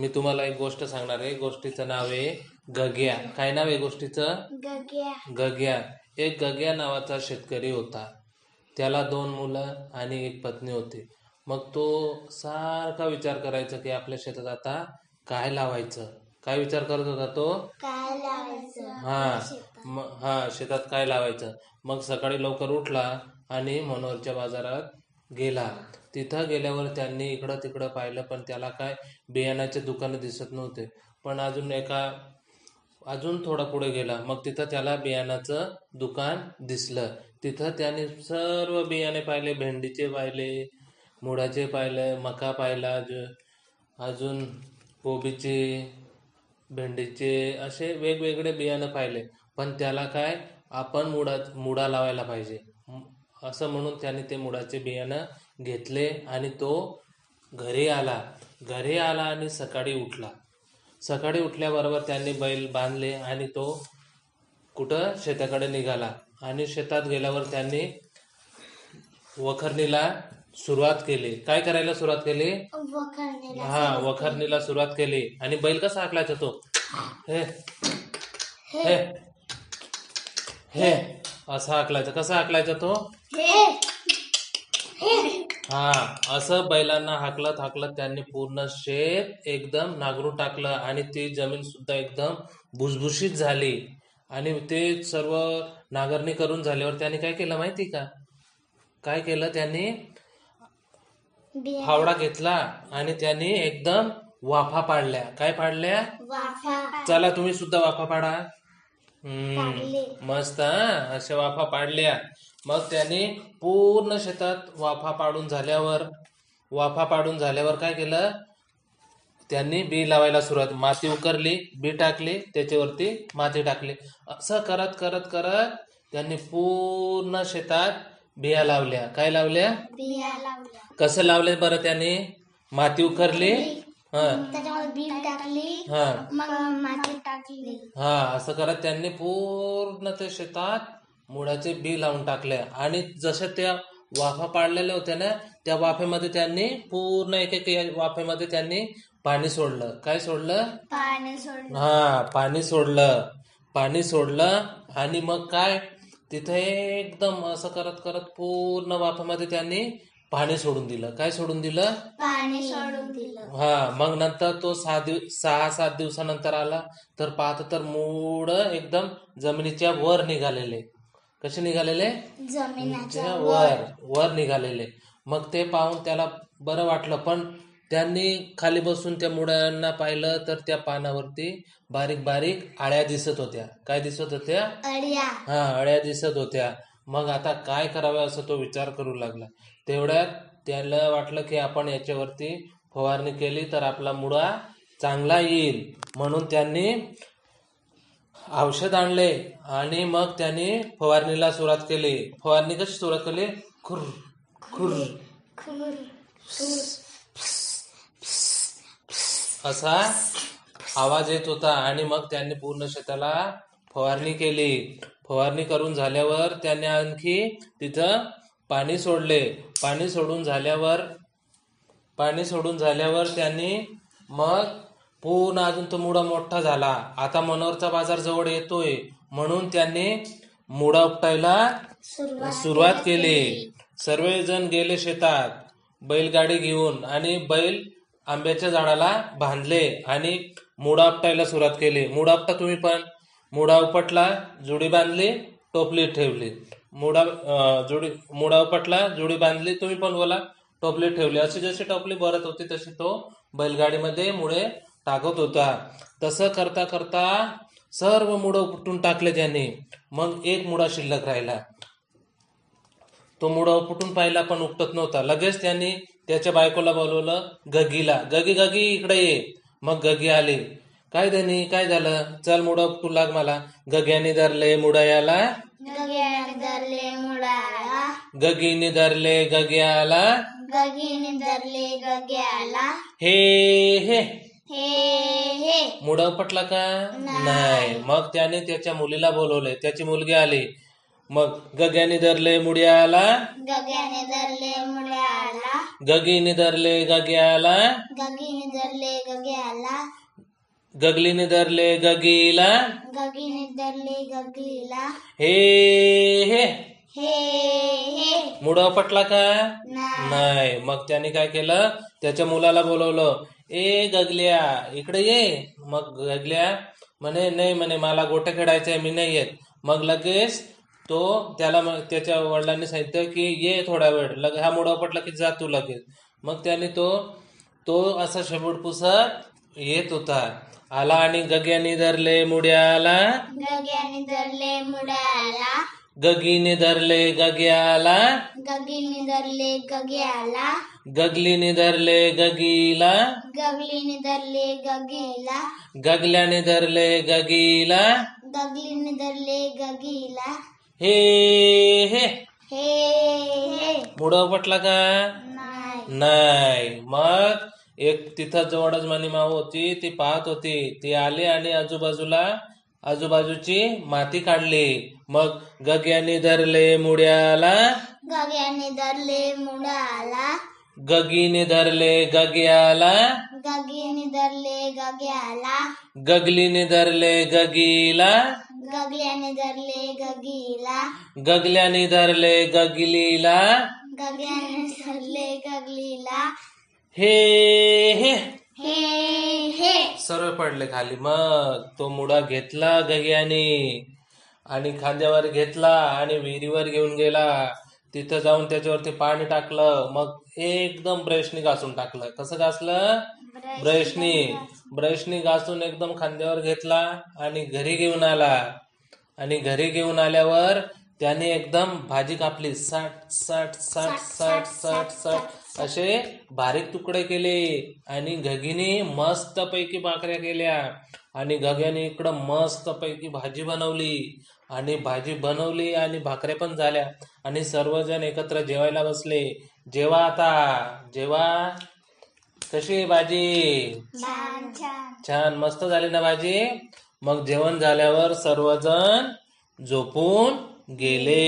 मी तुम्हाला एक गोष्ट सांगणार आहे. गोष्टीचं नाव आहे गग्या. काय नाव आहे गोष्टीचं? गग्या. गग्या. एक गग्या नावाचा शेतकरी होता. त्याला दोन मुलं आणि एक पत्नी होती. मग तो सारखा विचार करायचा की आपल्या शेतात आता काय लावायचं? काय विचार करत होता तो? काय लावायचं? हा हा शेतात काय लावायचं? मग सकाळी लवकर उठला आणि मनोहरच्या बाजारात गेला. तिथं गेल्यावर त्यांनी इकडं तिकडं पाहिलं पण त्याला काय बियाण्याचे दुकानं दिसत नव्हते. पण अजून एका अजून थोडा पुढे गेला. मग तिथं त्याला बियाणाचं दुकान दिसलं. तिथं त्याने सर्व बियाणे पाहिले भेंडीचे पाहिले मुळाचे पाहिले मका पाहिला अजून कोबीचे भेंडीचे असे वेगवेगळे बियाणं पाहिले. पण त्याला काय आपण मुडा मुडा लावायला पाहिजे. असं म्हणून त्याने ते मुडाचे बियाणं घेतले आणि तो घरी आला. घरी आला आणि सकाळी उठला. सकाळी उठल्याबरोबर त्यांनी बैल बांधले आणि तो कुठं? शेताकडे निघाला. आणि शेतात गेल्यावर त्यांनी वखरणीला सुरुवात केली. काय करायला सुरुवात केली? हा वखरणीला सुरुवात केली. आणि बैल कसा हाकलायचा तो? हे हे हे. असा हाकलायचा कसा हाकलायचा तो? हे. असं बैलांना हाकलत हाकलत त्यांनी पूर्ण शेत एकदम नांगरून टाकलं आणि ती जमीन सुद्धा एकदम भुसभुशीत झाली. आणि ते सर्व नांगरणी करून झाल्यावर त्यांनी काय केलं माहिती का? काय केलं त्यांनी? फावडा घेतला आणि त्यांनी एकदम वाफा पाडल्या. काय पाडल्या? चला तुम्ही सुद्धा वाफा पाडा. पाडले. मस्त हा? अशा वाफा पाडल्या. मग त्यांनी पूर्ण शेतात वाफा पाडून झाल्यावर वाफा पाडून झाल्यावर काय केलं? त्यांनी बी लावायला सुरुवात माती उकरली बी टाकली त्याच्यावरती माती टाकली. असं करत करत करत त्यांनी पूर्ण शेतात बिया लावल्या. काय लावल्या? बिया लावल्या. कसं लावले बरं त्यांनी? माती उकरली हा. त्याच्यामध्ये बी टाकली हा. मग माती टाकली. हा असं करत त्यांनी पूर्ण ते शेतात मुळाचे बी लावून टाकले. आणि जसे त्या वाफा पाडलेल्या होत्या ना त्या वाफेमध्ये त्यांनी पूर्ण एक एक वाफेमध्ये त्यांनी पाणी सोडलं. काय सोडलं? पाणी सोडलं. हा पाणी सोडलं. पाणी सोडलं आणि मग काय? तिथे एकदम असं करत करत पूर्ण वाफेमध्ये त्यांनी पाणी सोडून दिलं. काय सोडून दिलं? पाणी सोडून दिलं. हा मग नंतर तो सहा दिव सहा सात दिवसानंतर आला. तर पाहत तर मूड एकदम जमिनीच्या वर निघालेले. कसे निघालेले? जमिनाच्या वर. वर निघालेले. मग ते पाहून त्याला बरं वाटलं. पण त्यांनी खाली बसून त्या मुळ्यांना पाहिलं तर त्या पानावरती बारीक बारीक आळ्या दिसत होत्या. काय दिसत होत्या? हा अळ्या दिसत होत्या. मग आता काय करावं असं तो विचार करू लागला. तेवढ्यात त्याला वाटलं की आपण याच्यावरती फवारणी केली तर आपला मुळा चांगला येईल. म्हणून त्यांनी औषध आणले आणि मग त्यांनी फवारणीला सुरुवात केली. फवारणी कशी सुरुवात केली? खुर खुर खुर असा आवाज येत होता आणि मग त्यांनी पूर्ण शेताला फवारणी केली. फवारणी करून झाल्यावर त्यांनी आणखी तिथं पाणी सोडले. पाणी सोडून झाल्यावर पाणी सोडून झाल्यावर त्यांनी मग पूर्ण अजून तो मुडा मोठा झाला. आता मनोहरचा बाजार जवळ येतोय. म्हणून त्यांनी मुडा उपटायला सुरुवात केली. सर्वजण गेले शेतात. बैलगाडी घेऊन आणि बैल आंब्याच्या झाडाला बांधले आणि मुडा उपटायला सुरुवात केली. मुडा उपटा तुम्ही पण? मुडा उपटला जुडी बांधली टोपली ठेवली. मुडा जुडी मुडा उपटला जुडी बांधली तुम्ही पण बोला. टोपली ठेवली. अशी जशी टोपली भरत होती तशी तो बैलगाडीमध्ये मुळे टाकत होता. तसं करता करता सर्व मुडं उपटून टाकले त्याने. मग एक मुडा शिल्लक राहिला. तो मुडा उपटून पाहिला पण उपटत नव्हता. लगेच त्यांनी त्याच्या बायकोला बोलवलं गगीला गगी गगी इकडे ये. मग गगी आली. काय धनी काय झालं? चल मुडा उपटू लाग मला. गग्याने धरले मुडयाला. गग्याने धरले गगीने धरले गग्याला. गगीने धरले गग्याला. हे हे. हे हे. मुडा उपटला का? नाही. मग त्याने त्याच्या मुलीला बोलवले. त्याची मुलगी आली. मग गग्याने धरले मुड्याला. गग्याने धरले मुळ्याला गगीने धरले गग्याला. गगीने धरले गग्याला. गगलीने धरले गगीला. गगीने धरले गगीला. हे हे. हे हे. मुडा पटला का? नाही. मग त्याने काय केलं? त्याच्या मुलाला बोलवलं ए गगल्या इकडे ये. मग गगल्या म्हणे नाही म्हणे मला गोटे खेळायचंय मी नाही येत. मग लगेच तो त्याला त्याच्या वडिलांनी सांगितलं की ये थोडा वेळ. लग हा मुडा पटला की जा तू लगेच. मग त्याने तो तो असा शेपूट पुसत येत होता. आला आणि गग्याने धरले मुड्याला. गग्याने धरले मुळ्याला गगीने धरले गग्याला. गगीने धरले गग्याला. गगलीने धरले गगीला. गगलीने धरले गगीला. गगल्याने धरले गगीला. गगलीने धरले गगीला. हे हे. हे मुडव पटला का? नाही. नाही. मग? एक तिथं जवळच मनी माऊ होती ती पाहत होती. ती आली आणि आजूबाजूला आजूबाजूची माती काढली. मग गग्याने धरले मुड्याला. गग्याने धरले मुळाला गगीने धरले गग्याला. गगीने धरले गग्याला. गगलीने धरले गगीला. गगल्याने धरले गगीला. गगल्याने धरले गगलीला. गगल्याने धरले गगलीला. हे हे. हे हे. सर्व पडले खाली. मग तो मुडा घेतला गग्याने आणि खांद्यावर घेतला आणि विहिरीवर घेऊन गेला. तिथं जाऊन त्याच्यावरती पाणी टाकलं. मग एकदम ब्रशनी घासून टाकलं. कसं घासलं? ब्रशनी ब्रशनी घासून एकदम खांद्यावर घेतला आणि घरी घेऊन आला. आणि घरी घेऊन आल्यावर त्याने एकदम भाजी कापली. साठ साठ साठ साठ साठ साठ असे बारीक तुकडे केले आणि घगीने मस्त पैकी भाकऱ्या केल्या. आणि घग्याने इकडं मस्त पैकी भाजी बनवली. आणि भाजी बनवली आणि भाकऱ्या पण झाल्या. आणि सर्वजण एकत्र जेवायला बसले. जेवा आता. जेवा. कशी भाजी? छान. मस्त झाली ना भाजी? मग जेवण झाल्यावर सर्वजण झोपून गेले.